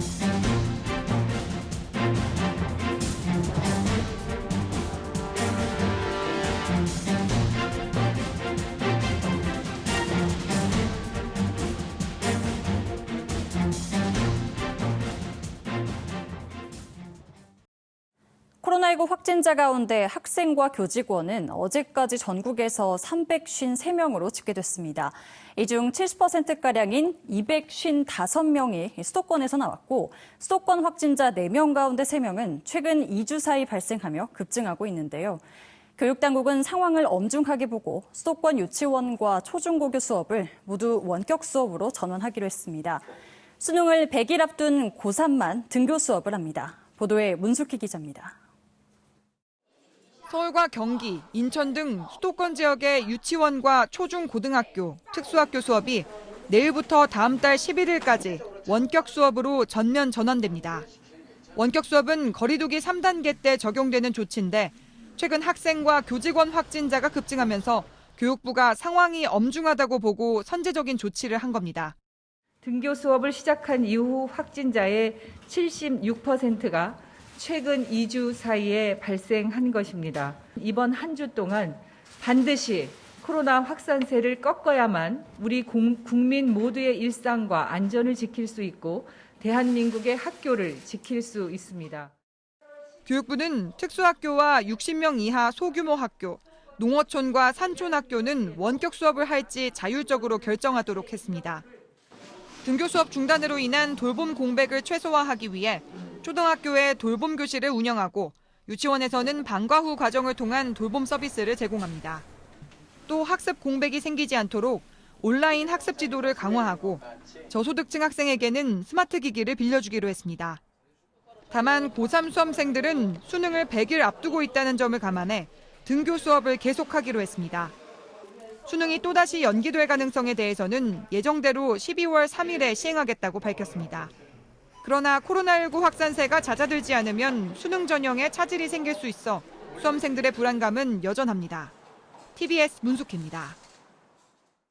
Thank you. 코로나19 확진자 가운데 학생과 교직원은 어제까지 전국에서 353명으로 집계됐습니다. 이 중 70%가량인 255명이 수도권에서 나왔고 수도권 확진자 4명 가운데 3명은 최근 2주 사이 발생하며 급증하고 있는데요. 교육당국은 상황을 엄중하게 보고 수도권 유치원과 초중고교 수업을 모두 원격 수업으로 전환하기로 했습니다. 수능을 100일 앞둔 고3만 등교 수업을 합니다. 보도에 문숙희 기자입니다. 서울과 경기, 인천 등 수도권 지역의 유치원과 초중 고등학교, 특수학교 수업이 내일부터 다음 달 11일까지 원격 수업으로 전면 전환됩니다. 원격 수업은 거리두기 3단계 때 적용되는 조치인데 최근 학생과 교직원 확진자가 급증하면서 교육부가 상황이 엄중하다고 보고 선제적인 조치를 한 겁니다. 등교 수업을 시작한 이후 확진자의 76%가 최근 2주 사이에 발생한 것입니다. 이번 한 주 동안 반드시 코로나 확산세를 꺾어야만 우리 공- 국민 모두의 일상과 안전을 지킬 수 있고 대한민국의 학교를 지킬 수 있습니다. 교육부는 특수학교와 60명 이하 소규모 학교, 농어촌과 산촌학교는 원격 수업을 할지 자율적으로 결정하도록 했습니다. 등교 수업 중단으로 인한 돌봄 공백을 최소화하기 위해 초등학교에 돌봄 교실을 운영하고 유치원에서는 방과 후 과정을 통한 돌봄 서비스를 제공합니다. 또 학습 공백이 생기지 않도록 온라인 학습 지도를 강화하고 저소득층 학생에게는 스마트 기기를 빌려주기로 했습니다. 다만 고3 수험생들은 수능을 100일 앞두고 있다는 점을 감안해 등교 수업을 계속하기로 했습니다. 수능이 또다시 연기될 가능성에 대해서는 예정대로 12월 3일에 시행하겠다고 밝혔습니다. 그러나 코로나19 확산세가 잦아들지 않으면 수능 전형에 차질이 생길 수 있어 수험생들의 불안감은 여전합니다. TBS 문숙희입니다.